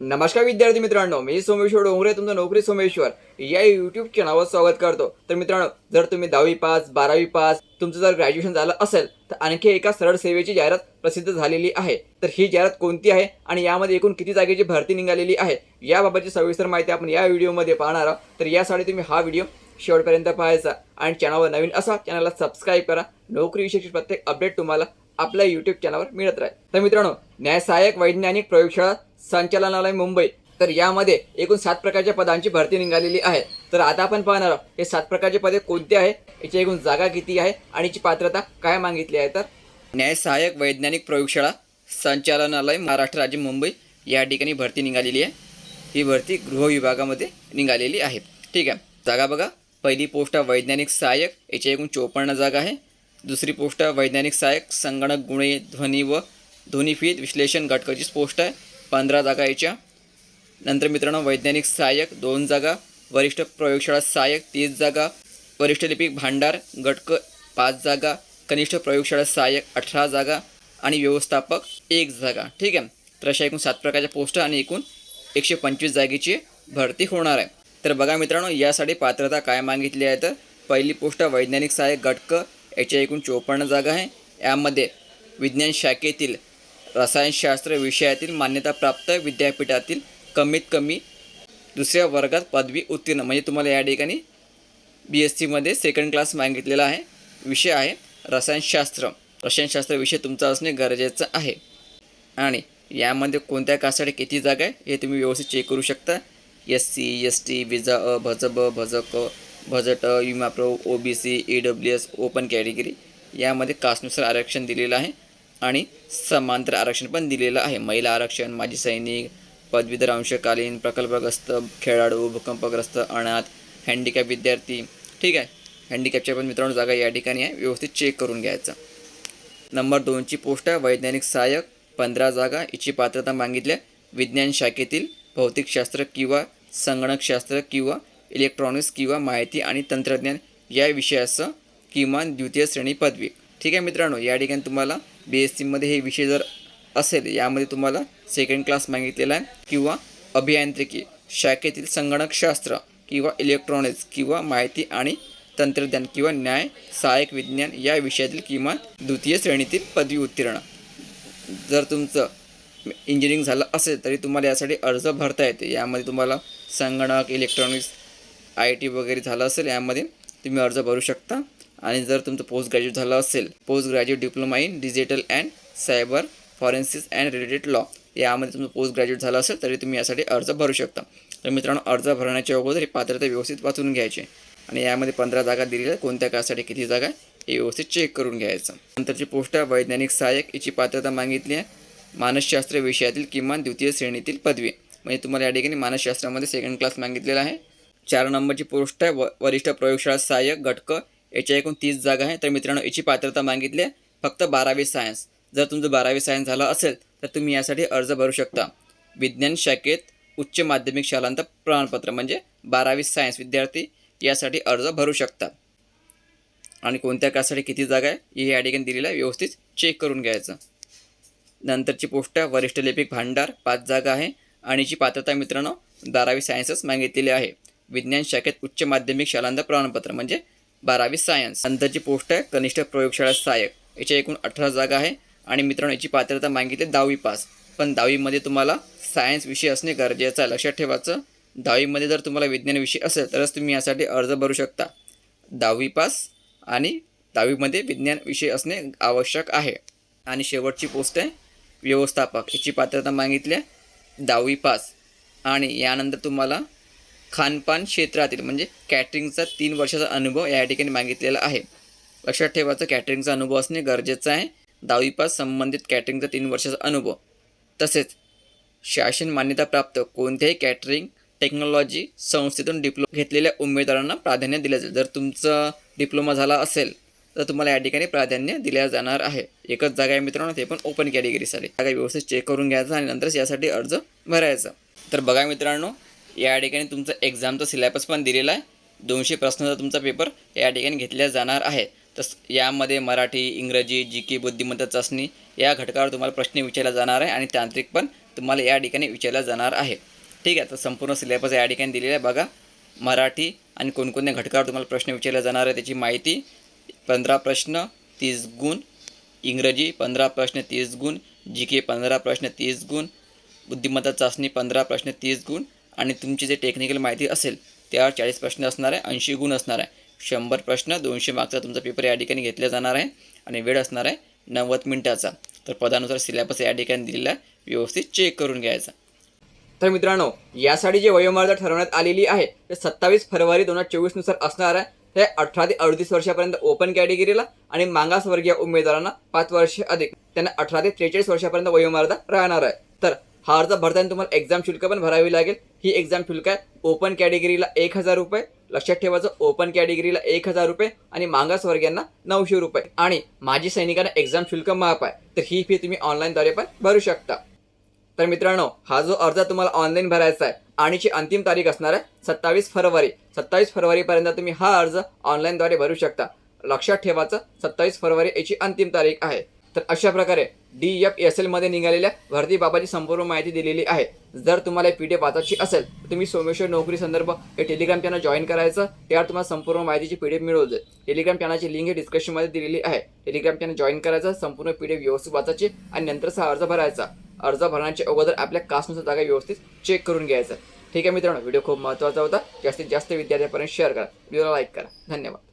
नमस्कार विद्यार्थी मित्रांनो मी सोमेश्वर डोंगरे तुमचं नोकरी सोमेश्वर. या युट्यूब चॅनलवर स्वागत करतो. तर मित्रांनो जर तुम्ही दहावी पास बारावी पास तुमचं जर ग्रॅज्युएशन झालं असेल तर आणखी एका सरळ सेवेची जाहिरात प्रसिद्ध झालेली आहे. तर ही जाहिरात कोणती आहे आणि यामध्ये एकूण किती जागेची भरती निघालेली आहे याबाबतची सविस्तर माहिती आपण या व्हिडिओमध्ये पाहणार आहोत. तर यासाठी तुम्ही हा व्हिडिओ शेवटपर्यंत पाहायचा आणि चॅनलवर नवीन असा चॅनलला सबस्क्राईब करा. नोकरीविषयी प्रत्येक अपडेट तुम्हाला आपल्या यूट्यूब चॅनलवर मिळत राहील. तर मित्रांनो न्यायसहाय्यक वैज्ञानिक प्रयोगशाळा संचालनालय मुंबई. तर यामध्ये एकूण सात प्रकारच्या पदांची भरती निघालेली आहे. तर आता आपण पाहणार आहोत हे सात प्रकारचे पदे कोणते आहे? याची एकूण जागा किती आहे? आणि याची पात्रता काय मागितली आहे? तर न्यायसहाय्यक वैज्ञानिक प्रयोगशाळा संचालनालय महाराष्ट्र राज्य मुंबई या ठिकाणी भरती निघालेली आहे. ही भरती गृह विभागामध्ये निघालेली आहे. ठीक आहे. जागा बघा. पहिली पोस्ट आहे वैज्ञानिक सहाय्यक. याची एकूण चोपन्न जागा आहे. दुसरी पोस्ट आहे वैज्ञानिक सहाय्यक संगणक गुणे ध्वनी व ध्वनीफीत विश्लेषण घटकाचीच पोस्ट आहे. पंधरा जागा याच्या नंतर मित्रांनो वैज्ञानिक सहाय्यक दोन जागा वरिष्ठ प्रयोगशाळा सहाय्यक तीस जागा वरिष्ठ लिपिक भांडार गटक पाच जागा कनिष्ठ प्रयोगशाळा सहाय्यक अठरा जागा आणि व्यवस्थापक एक जागा. ठीक आहे? तर अशा एकूण सात प्रकारच्या पोस्ट आणि एकूण एकशे पंचवीस जागेची भरती होणार आहे. तर बघा मित्रांनो यासाठी पात्रता काय मागितली आहे तर पहिली पोस्ट वैज्ञानिक सहाय्यक गटक याच्या एकूण चोपन्न जागा आहे. यामध्ये विज्ञान शाखेतील रसायनशास्त्र विषयातील मान्यताप्राप्त विद्यापीठातील कमीत कमी दुसऱ्या वर्गात पदवी उत्तीर्ण म्हणजे तुम्हाला या ठिकाणी बी एस सीमध्ये सेकंड क्लास मागितलेला आहे. विषय आहे रसायनशास्त्र. रसायनशास्त्र विषय तुमचा असणे गरजेचं आहे. आणि यामध्ये कोणत्या कासाठी किती जागा आहे हे तुम्ही व्यवस्थित चेक करू शकता. एस सी एस टी विजा अ भज ब भज क भज ट विमा pro O B C E W S open category यामध्ये कास्टनुसार आरक्षण दिलेलं आहे. आणि समांतर आरक्षण पण दिलेलं आहे. महिला आरक्षण माजी सैनिक पदवीधर अंशकालीन प्रकल्पग्रस्त खेळाडू भूकंपग्रस्त अनाथ हँडिकॅप विद्यार्थी. ठीक आहे. हँडिकॅपच्या पण मित्रांनो जागा या ठिकाणी आहे. व्यवस्थित चेक करून घ्यायचं. नंबर दोनची पोस्ट आहे. वैज्ञानिक सहाय्यक पंधरा जागा हिची पात्रता मागितल्या. विज्ञान शाखेतील भौतिकशास्त्र किंवा संगणकशास्त्र किंवा इलेक्ट्रॉनिक्स किंवा माहिती आणि तंत्रज्ञान या विषयाचं किमान द्वितीय श्रेणी पदवी. ठीक आहे मित्रांनो या ठिकाणी तुम्हाला बी एस सीमध्ये हे विषय जर असेल यामध्ये तुम्हाला सेकंड क्लास मागितलेला आहे किंवा अभियांत्रिकी शाखेतील संगणकशास्त्र किंवा इलेक्ट्रॉनिक्स किंवा माहिती आणि तंत्रज्ञान किंवा न्याय सहाय्यक विज्ञान या विषयातील किमान द्वितीय श्रेणीतील पदवी उत्तीर्ण. जर तुमचं इंजिनिअरिंग झालं असेल तरी तुम्हाला यासाठी अर्ज भरता येते. यामध्ये तुम्हाला संगणक इलेक्ट्रॉनिक्स आय टी वगैरे झालं असेल यामध्ये तुम्ही अर्ज भरू शकता. आणि जर तुमचं पोस्ट ग्रॅज्युएट झालं असेल post graduate diploma in digital and cyber forensics and related law यामध्ये तुमचं पोस्ट ग्रॅज्युएट झालं असेल तरी तुम्ही यासाठी अर्ज भरू शकता. तर मित्रांनो अर्ज भरण्याच्या अगोदर ही पात्रता व्यवस्थित वाचून घ्यायची. आणि यामध्ये पंधरा जागा दिलेल्या कोणत्या कासाठी किती जागा आहे हे व्यवस्थित चेक करून घ्यायचं. नंतरची पोस्ट आहे वैज्ञानिक सहाय्यक याची पात्रता मागितली आहे. मानसशास्त्र विषयातील किमान द्वितीय श्रेणीतील पदवी. म्हणजे तुम्हाला या ठिकाणी मानसशास्त्रामध्ये सेकंड क्लास मागितलेला आहे. चार नंबरची पोस्ट आहे व वरिष्ठ प्रयोगशाळा सहाय्यक घटक याच्या एकूण तीस जागा आहे. तर मित्रांनो याची पात्रता मागितली आहे फक्त बारावी सायन्स जर तुमचं बारावी सायन्स झालं असेल तर तुम्ही यासाठी अर्ज भरू शकता. विज्ञान शाखेत उच्च माध्यमिक शालांत प्रमाणपत्र म्हणजे बारावी सायन्स विद्यार्थी यासाठी अर्ज भरू शकतात आणि कोणत्या कासाठी किती जागा आहे हे या ठिकाणी दिलेलं आहे. व्यवस्थित चेक करून घ्यायचं. नंतरची पोस्ट आहे वरिष्ठ लिपिक भांडार पाच जागा आहे. आणि याची पात्रता मित्रांनो बारावी सायन्सच मागितलेली आहे. विज्ञान शाखेत उच्च माध्यमिक शालांत प्रमाणपत्र म्हणजे बारावी सायन्स. नंतरची पोस्ट आहे कनिष्ठ प्रयोगशाळा सहाय्यक. याच्या एकूण अठरा जागा आहे आणि मित्रांनो याची पात्रता मागितली दहावी पास. पण दहावीमध्ये तुम्हाला सायन्स विषय असणे गरजेचं आहे. लक्षात ठेवायचं दहावीमध्ये जर तुम्हाला विज्ञान विषय असेल तरच तुम्ही यासाठी अर्ज भरू शकता. दहावी पास आणि दहावीमध्ये विज्ञान विषय असणे आवश्यक आहे. आणि शेवटची पोस्ट आहे व्यवस्थापक. याची पात्रता मागितली आहे दहावी पास. आणि यानंतर तुम्हाला खानपान क्षेत्रातील म्हणजे कॅटरिंगचा तीन वर्षाचा अनुभव या ठिकाणी मागितलेला आहे. लक्षात ठेवायचं कॅटरिंगचा अनुभव असणे गरजेचं आहे. दहावीपास संबंधित कॅटरिंगचा तीन वर्षाचा अनुभव. तसेच शासन मान्यताप्राप्त कोणत्याही कॅटरिंग टेक्नॉलॉजी संस्थेतून डिप्लोमा घेतलेल्या उमेदवारांना प्राधान्य दिलं जाईल. जर तुमचं डिप्लोमा झाला असेल तर तुम्हाला या ठिकाणी प्राधान्य दिल्या जाणार आहे. एकच जागा आहे मित्रांनो ते पण ओपन कॅटेगरीसाठी जागा व्यवस्थित चेक करून घ्यायचं आणि नंतरच यासाठी अर्ज भरायचा. तर बघा मित्रांनो या ठिकाणी तुमचं एक्झामचा सिलेबस पण दिलेला आहे. दोनशे प्रश्नाचा तुमचा पेपर या ठिकाणी घेतला जाणार आहे. तस यामध्ये मराठी इंग्रजी जी के बुद्धिमत्ता चाचणी या घटकावर तुम्हाला प्रश्न विचारला जाणार आहे आणि तांत्रिक पण तुम्हाला या ठिकाणी विचारला जाणार आहे. ठीक आहे तर संपूर्ण सिलेबस या ठिकाणी दिलेला आहे बघा. मराठी आणि कोणकोणत्या घटकावर तुम्हाला प्रश्न विचारले जाणार आहे त्याची माहिती. पंधरा प्रश्न तीस गुण. इंग्रजी पंधरा प्रश्न तीस गुण. जी के पंधरा प्रश्न तीस गुण. बुद्धिमत्ता चाचणी पंधरा प्रश्न तीस गुण. आणि तुमची जे टेक्निकल माहिती असेल त्यावर चाळीस प्रश्न असणार आहे ऐंशी गुण असणार आहे. शंभर प्रश्न दोनशे मार्कचा तुमचा पेपर या ठिकाणी घेतला जाणार आहे आणि वेळ असणार आहे नव्वद मिनिटाचा. तर पदानुसार सिलेबस या ठिकाणी दिलेला आहे व्यवस्थित चेक करून घ्यायचा. तर मित्रांनो यासाठी जे वयोमर्यादा ठरवण्यात आलेली आहे ते सत्तावीस फरवरी दोन हजार चोवीसनुसार असणार आहे. हे अठरा ते अडतीस वर्षापर्यंत ओपन कॅटेगरीला आणि मागासवर्गीय उमेदवारांना पाच वर्षे अधिक त्यांना अठरा ते त्रेचाळीस वर्षापर्यंत वयोमर्यादा राहणार आहे. तर हा अर्ज भरताना तुम्हाला एक्झाम शुल्क पण भरावी लागेल. ही एक्झाम शुल्क आहे. ओपन कॅटेगरीला एक हजार रुपये लक्षात ठेवायचं ओपन कॅटेगरीला एक हजार रुपये आणि मागासवर्गीयांना नऊशे रुपये. आणि माजी सैनिकांना एक्झाम शुल्क माफ आहे. तर ही फी तुम्ही ऑनलाईनद्वारे पण भरू शकता. तर मित्रांनो हा जो अर्ज तुम्हाला ऑनलाईन भरायचा आहे आणि ची अंतिम तारीख असणार आहे सत्तावीस फरवरी. सत्तावीस फरवरीपर्यंत तुम्ही हा अर्ज ऑनलाईनद्वारे भरू शकता. लक्षात ठेवायचं सत्तावीस फरवरी याची अंतिम तारीख आहे. तर अशा प्रकारे डी एफ एस एलमध्ये निघालेल्या भरतीबाबतची संपूर्ण माहिती दिलेली आहे. जर तुम्हाला पी डी एफ वाचायची असेल तर तुम्ही सोमेश्वर नोकरी संदर्भ हे टेलिग्राम चॅनल जॉईन करायचं. त्यावर तुम्हाला संपूर्ण माहितीची पी डी एफ मिळवू जाईल. टेलिग्राम चॅनलची लिंक हे डिस्क्रिप्शनमध्ये दिलेली आहे. टेलिग्राम चॅनल जॉईन करायचं संपूर्ण पी डी एफ व्यवस्थित वाचायची आणि नंतरचा अर्ज भरायचा. अर्ज भरण्याच्या अगोदर आपल्या कास्टनुसार जागा व्यवस्थित चेक करून घ्यायचा. ठीक आहे मित्रांनो व्हिडिओ खूप महत्त्वाचा होता. जास्तीत जास्त विद्यार्थ्यांपर्यंत शेअर करा. व्हिडिओला लाईक करा. धन्यवाद.